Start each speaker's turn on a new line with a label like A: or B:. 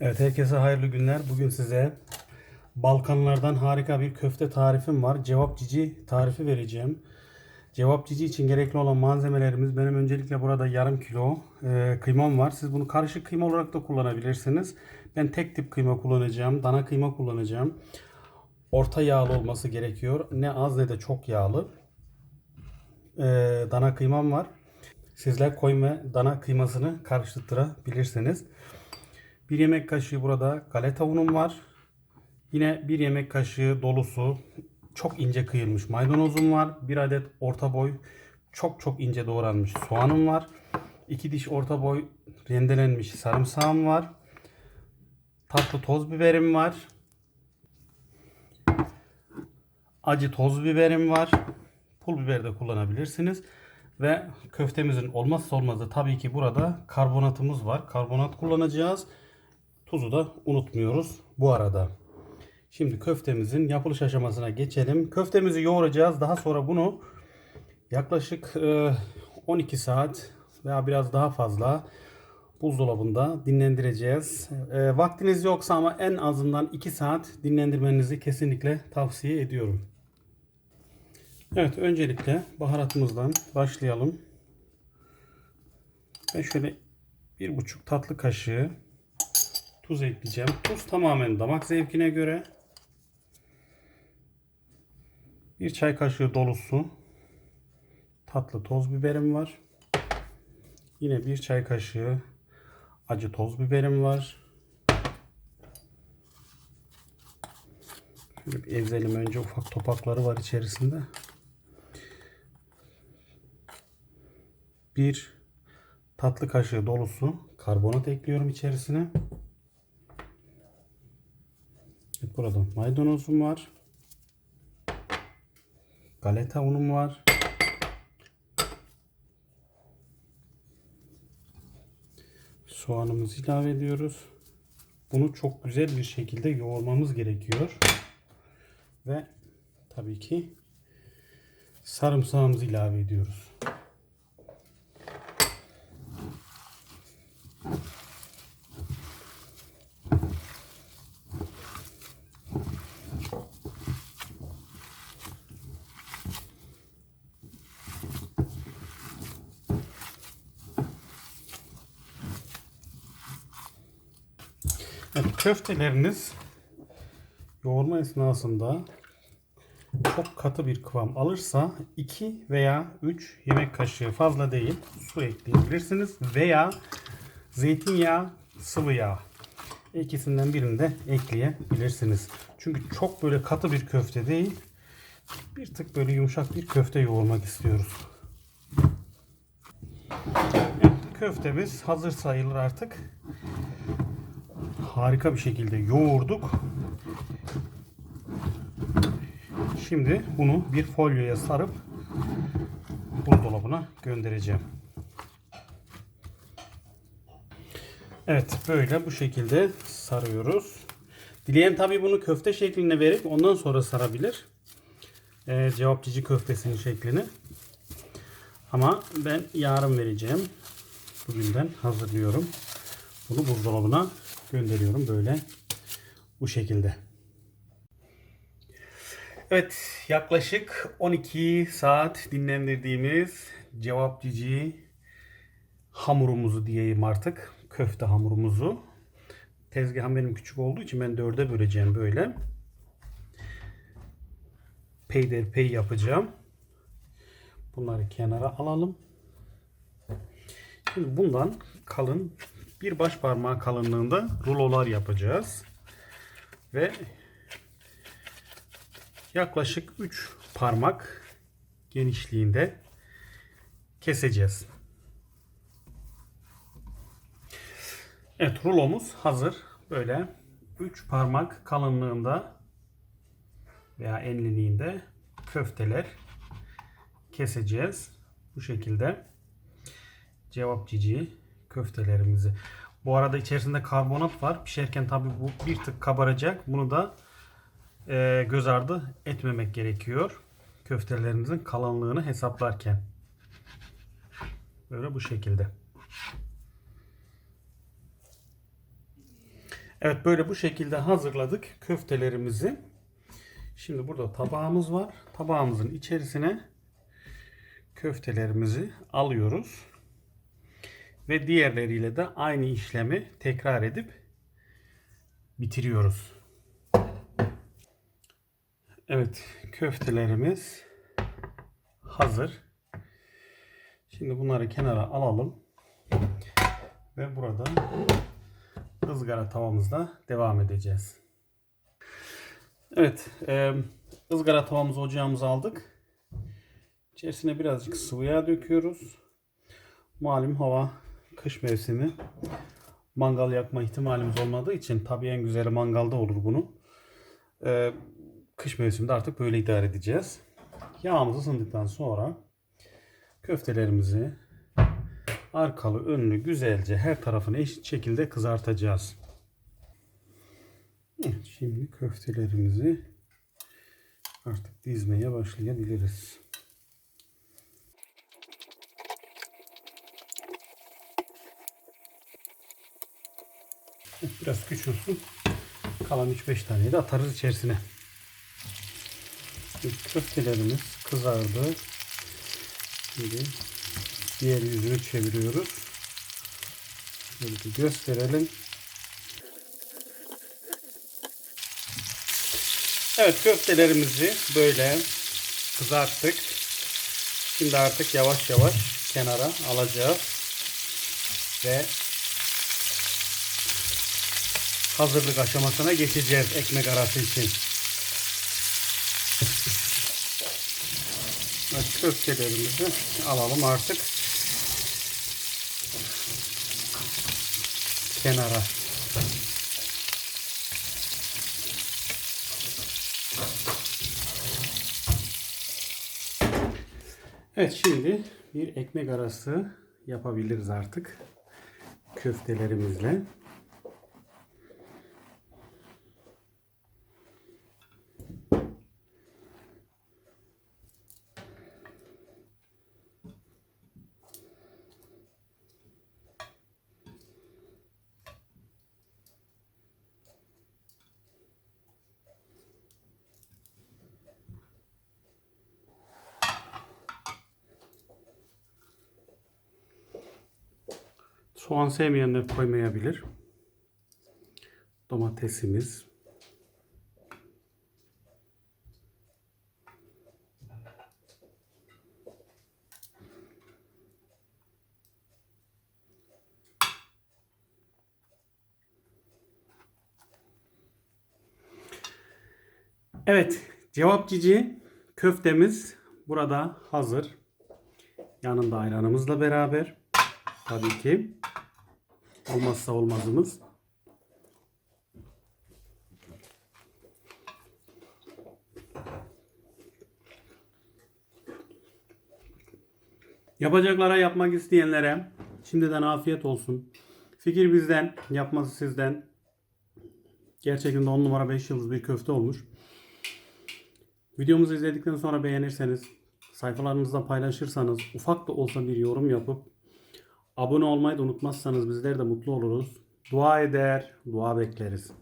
A: Evet herkese hayırlı günler. Bugün size Balkanlardan harika bir köfte tarifim var. Cevap cici tarifi vereceğim. Cevap cici için gerekli olan malzemelerimiz benim öncelikle burada yarım kilo e, kıymam var. Siz bunu karışık kıyma olarak da kullanabilirsiniz. Ben tek tip kıyma kullanacağım. Dana kıyma kullanacağım. Orta yağlı olması gerekiyor. Ne az ne de çok yağlı. E, dana kıymam var. Sizler koyun ve dana kıymasını karıştırabilirsiniz. Bir yemek kaşığı burada galeta unum var. Yine bir yemek kaşığı dolusu çok ince kıyılmış maydanozum var. Bir adet orta boy çok çok ince doğranmış soğanım var. İki diş orta boy rendelenmiş sarımsağım var. Tatlı toz biberim var. Acı toz biberim var. Pul biber de kullanabilirsiniz. Ve köftemizin olmazsa olmazı tabii ki burada karbonatımız var. Karbonat kullanacağız. Tuzu da unutmuyoruz bu arada. Şimdi köftemizin yapılış aşamasına geçelim. Köftemizi yoğuracağız. Daha sonra bunu yaklaşık e, 12 saat veya biraz daha fazla buzdolabında dinlendireceğiz. E, Vaktiniz yoksa ama en azından 2 saat dinlendirmenizi kesinlikle tavsiye ediyorum. Evet öncelikle baharatımızdan başlayalım. Ben şöyle bir buçuk tatlı kaşığı tuz ekleyeceğim. Tuz tamamen damak zevkine göre. Bir çay kaşığı dolusu tatlı toz biberim var. Yine bir çay kaşığı acı toz biberim var. Şöyle bir ezelim önce ufak topakları var içerisinde. Bir tatlı kaşığı dolusu karbonat ekliyorum içerisine. Burada maydanozum var. Galeta unum var. Soğanımızı ilave ediyoruz. Bunu çok güzel bir şekilde yoğurmamız gerekiyor. Ve tabii ki sarımsağımızı ilave ediyoruz. Köfteleriniz yoğurma esnasında çok katı bir kıvam alırsa 2 veya 3 yemek kaşığı fazla değil su ekleyebilirsiniz veya zeytinyağı, sıvı yağ ikisinden birini de ekleyebilirsiniz. Çünkü çok böyle katı bir köfte değil bir tık böyle yumuşak bir köfte yoğurmak istiyoruz. Evet, köftemiz hazır sayılır artık harika bir şekilde yoğurduk. Şimdi bunu bir folyoya sarıp buzdolabına göndereceğim. Evet böyle bu şekilde sarıyoruz. Dileyen tabi bunu köfte şeklinde verip ondan sonra sarabilir. Ee, cevap cici köftesinin şeklini. Ama ben yarın vereceğim. Bugünden hazırlıyorum. Bunu buzdolabına gönderiyorum böyle. Bu şekilde. Evet yaklaşık 12 saat dinlendirdiğimiz cevap cici hamurumuzu diyeyim artık. Köfte hamurumuzu. Tezgahım benim küçük olduğu için ben dörde böleceğim böyle. Peyderpey yapacağım. Bunları kenara alalım. Şimdi bundan kalın bir baş parmağı kalınlığında rulolar yapacağız. Ve yaklaşık 3 parmak genişliğinde keseceğiz. Evet rulomuz hazır. Böyle 3 parmak kalınlığında veya enliliğinde köfteler keseceğiz. Bu şekilde cevap cici köftelerimizi. Bu arada içerisinde karbonat var. Pişerken tabi bu bir tık kabaracak. Bunu da e, göz ardı etmemek gerekiyor. Köftelerinizin kalınlığını hesaplarken. Böyle bu şekilde. Evet böyle bu şekilde hazırladık köftelerimizi. Şimdi burada tabağımız var. Tabağımızın içerisine köftelerimizi alıyoruz. Ve diğerleriyle de aynı işlemi tekrar edip bitiriyoruz. Evet köftelerimiz hazır. Şimdi bunları kenara alalım. Ve burada ızgara tavamızda devam edeceğiz. Evet, e, ızgara tavamızı ocağımıza aldık. İçerisine birazcık sıvı yağ döküyoruz. Malum hava kış mevsimi. Mangal yakma ihtimalimiz olmadığı için tabii en güzeli mangalda olur bunu. E, kış mevsiminde artık böyle idare edeceğiz. Yağımız ısındıktan sonra köftelerimizi arkalı önlü güzelce her tarafını eşit şekilde kızartacağız. Şimdi köftelerimizi artık dizmeye başlayabiliriz. Biraz küçülsün. Kalan 3-5 taneyi de atarız içerisine. Şimdi köftelerimiz kızardı. Şimdi diğer yüzünü çeviriyoruz. Şöyle gösterelim. Evet köftelerimizi böyle kızarttık. Şimdi artık yavaş yavaş kenara alacağız. Ve hazırlık aşamasına geçeceğiz ekmek arası için. Köftelerimizi alalım artık kenara. Evet şimdi bir ekmek arası yapabiliriz artık köftelerimizle. Soğan sevmeyenler koymayabilir. Domatesimiz. Evet, cevap cici köftemiz burada hazır. Yanında ayranımızla beraber. Tabii ki. Olmazsa olmazımız. Yapacaklara yapmak isteyenlere şimdiden afiyet olsun. Fikir bizden, yapması sizden. Gerçekten de 10 numara 5 yıldız bir köfte olmuş. Videomuzu izledikten sonra beğenirseniz, sayfalarınızda paylaşırsanız, ufak da olsa bir yorum yapıp abone olmayı da unutmazsanız bizler de mutlu oluruz. Dua eder, dua bekleriz.